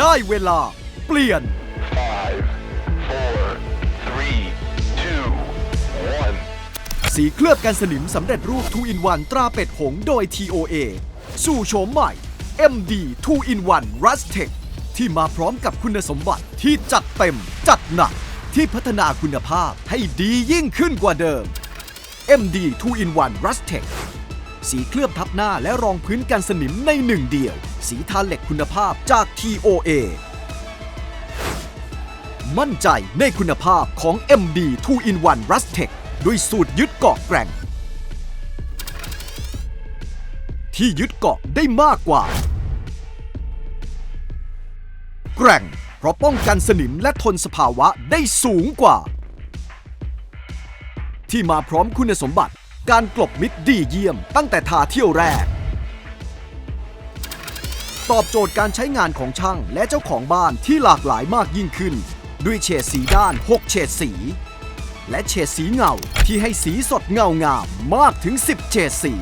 ได้เวลา เปลี่ยน Five, four, three, two, one. สีเคลือบกันสนิมสำเร็จรูป2 in 1ตราเป็ดหงส์โดย TOA สู่โฉมใหม่ MD 2 in 1 Rustech ที่มาพร้อมกับคุณสมบัติที่จัดเต็ม จัดหนัก ที่พัฒนาคุณภาพให้ดียิ่งขึ้นกว่าเดิม MD 2 in 1 Rust Tech สีเคลือบทับหน้าและรองพื้นกันสนิมในหนึ่งเดียว สีทาเหล็กคุณภาพจาก TOA มั่นใจในคุณภาพของ MD 2 in 1 Rust Tech ด้วยสูตรยึดเกาะแกร่ง ที่ยึดเกาะได้มากกว่า แกร่ง เพราะป้องกันสนิมและทนสภาวะได้สูงกว่า ที่มาพร้อมคุณสมบัติ การกลบมิดดีเยี่ยมตั้งแต่ทาเที่ยวแรก ตอบโจทย์การใช้งานของช่างและเจ้าของบ้านที่หลากหลายมากยิ่งขึ้น ด้วยเฉดสีด้าน 6 เฉดสี และเฉดสีเงาที่ให้สีสดเงางามมากถึง 10 เฉดสี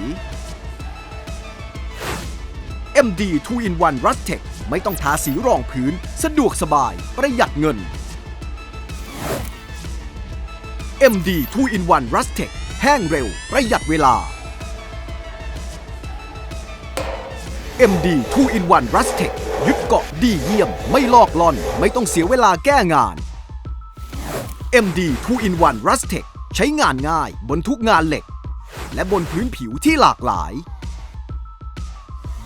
MD 2 in 1 Rustech ไม่ต้องทาสีรองพื้น สะดวกสบายประหยัดเงิน MD 2 in 1 Rust Tech แห้งเร็ว ประหยัดเวลา MD 2 in 1 Rustech ยึดเกาะดีเยี่ยม ไม่ลอกล่อน ไม่ต้องเสียเวลาแก้งาน MD 2 in 1 Rustech ใช้งานง่ายบนทุกงานเหล็ก และบนพื้นผิวที่หลากหลาย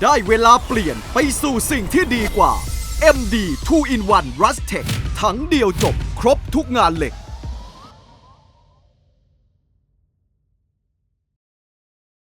ได้เวลาเปลี่ยนไปสู่สิ่งที่ดีกว่า MD 2 in 1 Rust Tech ทั้งเดียวจบครบทุกงานเหล็ก